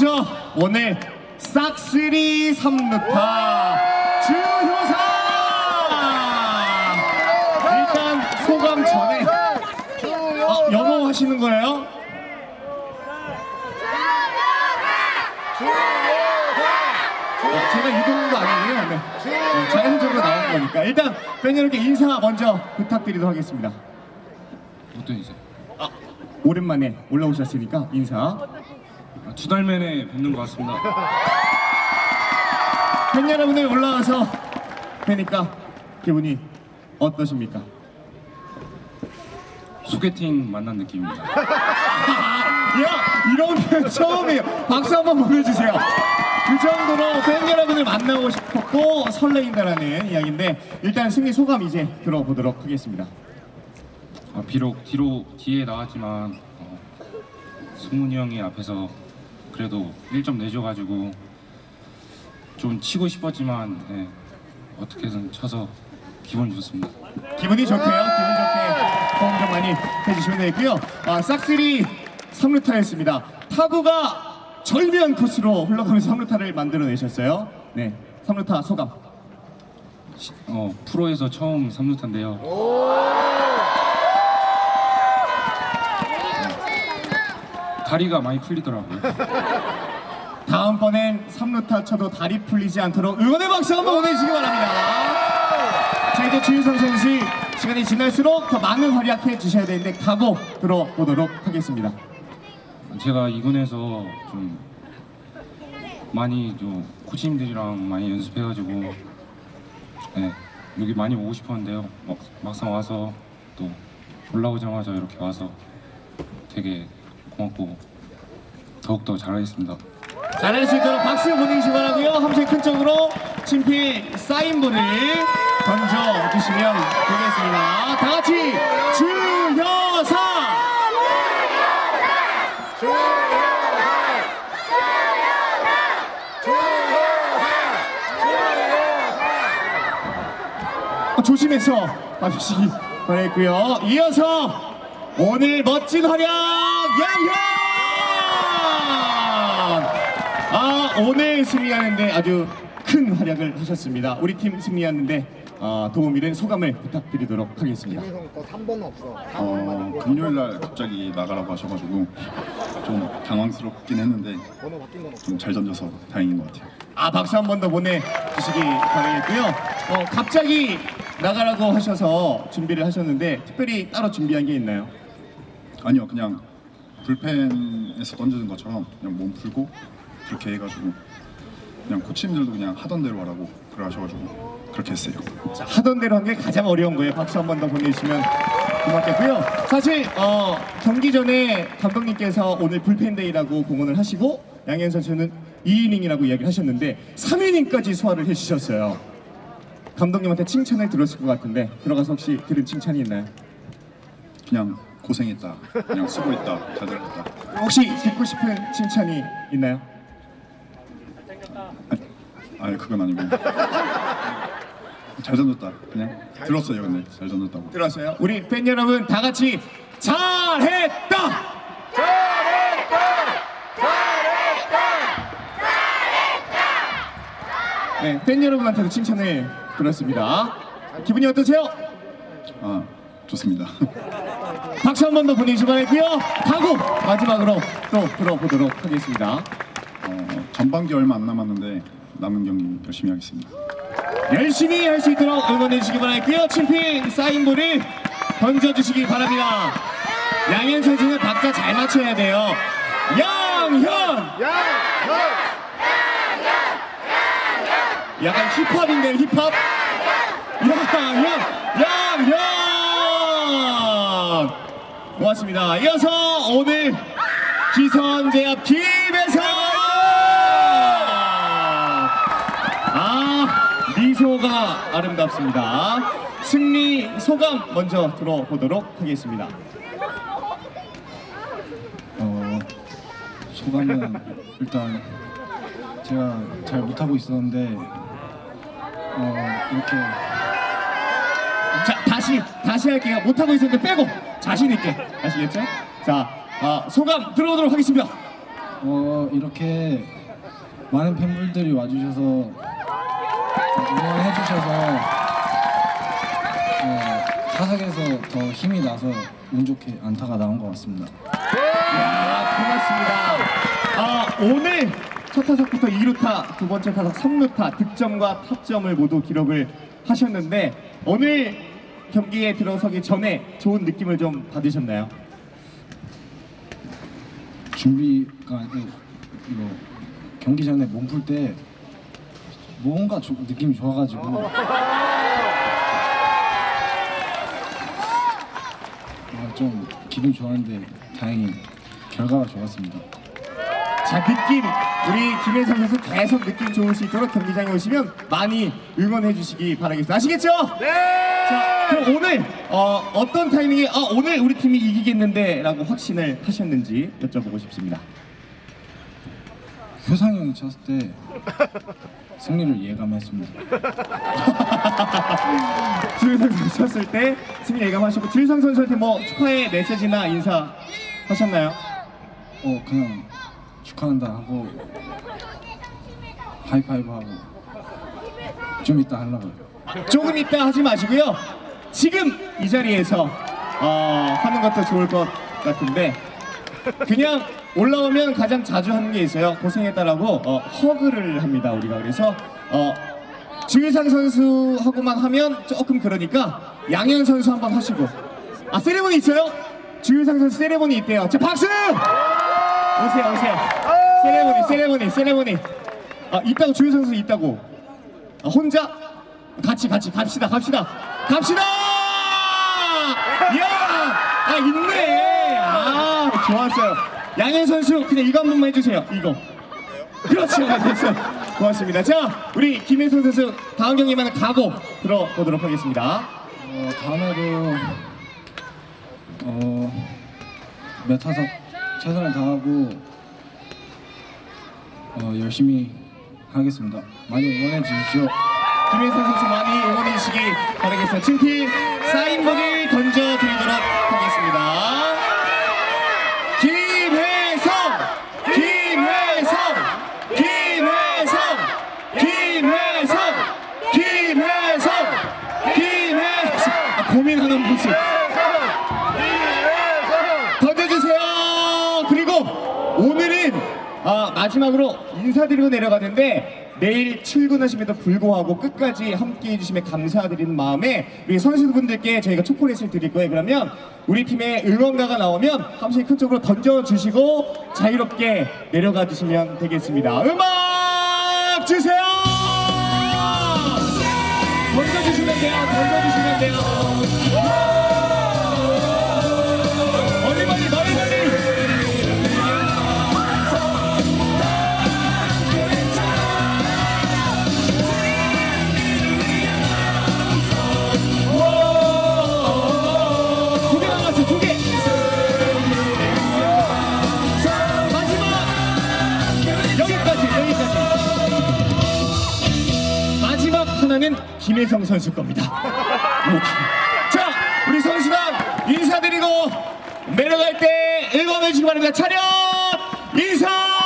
먼저 오늘 싹쓸이 삼루타 주효사 일단 소감 전에 아, 영어 하시는 거예요? 어, 제가 유도한 거 아니고요. 네. 네, 자연적으로 나온 거니까 일단 팬 여러분께 인사 먼저 부탁드리도록 하겠습니다. 어떤 이제 아, 오랜만에 올라오셨으니까 인사. 두 달 만에 뵙는 것 같습니다. 팬 여러분들 올라와서 뵈니까 기분이 어떠십니까? 소개팅 만난 느낌입니다. 야, 이런 표현 처음이에요. 박수 한번 보내주세요. 그 정도로 팬 여러분을 만나고 싶었고 설레인다라는 이야기인데 일단 승리 소감 이제 들어보도록 하겠습니다. 아, 비록 뒤로 뒤에 나왔지만 어, 승훈이 형이 앞에서 그래도 1점 내줘가지고 좀 치고 싶었지만 네, 어떻게든 쳐서 기분 좋습니다. 기분이 좋게요. 기분 좋게 호응 좀 많이 해주시면 되겠고요. 아, 싹쓸이 3루타였습니다. 타구가 절묘한 코스로 흘러가면서 3루타를 만들어내셨어요. 네, 3루타 소감. 시- 어, 프로에서 처음 3루타인데요. 다리가 많이 풀리더라고요. 다음번엔 3루타 쳐도 다리 풀리지 않도록 응원의 박수 한번 보내주시기 바랍니다. 자 이제 주윤성 선수 시간이 지날수록 더 많은 활약해 주셔야 되는데 각오 들어보도록 하겠습니다. 제가 이군에서 좀 많이 좀 코치님들이랑 많이 연습해가지고 네, 여기 많이 오고 싶었는데요. 막, 막상 와서 또 올라오자마자 이렇게 와서 되게 고맙고 더욱더 잘하겠습니다. 잘할 수 있도록 박수 보내주시기 바라고요. 함께 큰 쪽으로 친필 사인볼을 던져주시면 되겠습니다. 다 같이 주여사! 어, 조심해서 봐주시기 바라겠고요. 이어서 오늘 멋진 활약 양현! 아 오늘 승리하는데 아주 큰 활약을 하셨습니다. 우리 팀 승리하는데 아, 도움이 된 소감을 부탁드리도록 하겠습니다. 거 3번 없어. 3번만 어. 금요일 날 갑자기 나가라고 하셔가지고 좀 당황스럽긴 했는데 번호 바뀐 건 없어. 좀 잘 던져서 다행인 것 같아요. 아 박수 한 번 더 보내주시기 바라겠고요. 어, 갑자기 나가라고 하셔서 준비를 하셨는데 특별히 따로 준비한 게 있나요? 아니요, 그냥 불펜에서 던지는 것처럼 그냥 몸 풀고 그렇게 해가지고 그냥 코치님들도 그냥 하던 대로 하라고 그래 하셔가지고 그렇게 했어요. 자, 하던 대로 한 게 가장 어려운 거예요. 박수 한 번 더 보내주시면 고맙겠고요. 사실 어, 경기 전에 감독님께서 오늘 불펜데이라고 공언을 하시고 양현 선수는 2이닝이라고 이야기를 하셨는데 3이닝까지 소화를 해주셨어요. 감독님한테 칭찬을 들었을 것 같은데 들어가서 혹시 들은 칭찬이 있나요? 그냥 고생했다, 그냥 수고했다, 잘 잘했다. 혹시 듣고 싶은 칭찬이 있나요? 아니 그건 아니고 잘 던졌다, 그냥 들었어요, 근데 잘 던졌다고. 들었어요? 우리 팬 여러분 다 같이 잘했다! 네, 팬 여러분한테도 칭찬을 들었습니다. 기분이 어떠세요? 아 좋습니다. 박수 한 번 더 보내주시기 바라고요. 하고 마지막으로 또 들어보도록 하겠습니다. 어, 전반기 얼마 안 남았는데 남은 경기 열심히 하겠습니다. 열심히 할 수 있도록 응원해 주시기 바라고요. 친필 사인볼을 던져주시기 바랍니다. 양현 선수는 박자 잘 맞춰야 돼요. 양현! 야! 형! 약간 힙합인데요, 힙합? 양현! 양현! 고맙습니다. 이어서 오늘 기선제압 김혜성! 아, 미소가 아름답습니다. 승리 소감 먼저 들어보도록 하겠습니다. 어, 소감은 일단 제가 잘 못하고 있었는데 어, 이렇게 자 다시 다시 할게요 못하고 있었는데 빼고 자신 있게 아시겠죠? 자 아, 소감 들어보도록 하겠습니다 어, 이렇게 많은 팬분들이 와주셔서 응원해 주셔서 어, 타석에서 더 힘이 나서 운 좋게 안타가 나온 것 같습니다. 야, 고맙습니다. 아, 오늘 첫 타석부터 2루타, 두 번째 타석 3루타 득점과 타점을 모두 기록을 하셨는데 오늘 경기에 들어서기 전에 좋은 느낌을 좀 받으셨나요? 준비가 이거, 이거 경기 전에 몸 풀 때 뭔가 조- 느낌이 좋아가지고 아, 좀 기분 좋았는데 다행히 결과가 좋았습니다. 자, 느낌 우리 김혜성 선수 계속 느낌 좋을 수 있도록 경기장에 오시면 많이 응원해 주시기 바라겠습니다. 아시겠죠? 네. 자, 그럼 오늘 어, 어떤 타이밍에 아, 오늘 우리 팀이 이기겠는데 라고 확신을 하셨는지 여쭤보고 싶습니다. 효상 형이 쳤을 때 승리를 예감했습니다. 주일상 선수 쳤을 때 승리 예감하셨고 주일상 선수한테 뭐 축하의 메시지나 인사 하셨나요? 어 그냥 축하한다 하고 하이파이브 하고 좀 이따 하려고요. 조금 이따 하지 마시고요. 지금 이 자리에서 어, 하는 것도 좋을 것 같은데 그냥 올라오면 가장 자주 하는 게 있어요. 고생했다라고 어, 허그를 합니다. 우리가 그래서 어, 주일상 선수하고만 하면 조금 그러니까 양현 선수 한번 하시고 아 세레모니 있어요? 주일상 선수 세레모니 있대요. 자 박수! 오세요 오세요. 세레모니 세레모니 세레모니. 아 있다고 주일상 선수 있다고. 아, 혼자 같이 같이 갑시다 갑시다. 갑시다! 이야! 아 있네. 아 좋았어요. 양현 선수 그냥 번만 해주세요. 이거. 그렇죠. 됐어요 고맙습니다. 자 우리 김혜선 선수 다음 경기만은 각오 들어보도록 하겠습니다. 어, 다음에도 어, 몇 타석 최선을 다하고 어, 열심히 하겠습니다. 많이 응원해 주십시오. 김혜선 선수 많이 응원해 주시기 바라겠습니다. 팀팀 사인볼을 던져드리도록 하겠습니다. 김혜성! 김혜성! 김혜성! 김혜성! 김혜성! 김혜성! 아, 고민하는 모습. 던져주세요. 그리고 오늘은 아, 마지막으로 인사드리고 내려가는데 내일 출근하심에도 불구하고 끝까지 함께 해주시면 감사드리는 마음에 우리 선수분들께 저희가 초콜릿을 드릴 거예요. 그러면 우리 팀의 응원가가 나오면 한 번씩 큰 쪽으로 던져주시고 자유롭게 내려가 주시면 되겠습니다. 음악 주세요! 던져주시면 돼요. 던져주시면 돼요 김혜성 선수 겁니다. 자 우리 선수단 인사드리고 내려갈 때 응원해 주시기 바랍니다. 차렷 인사.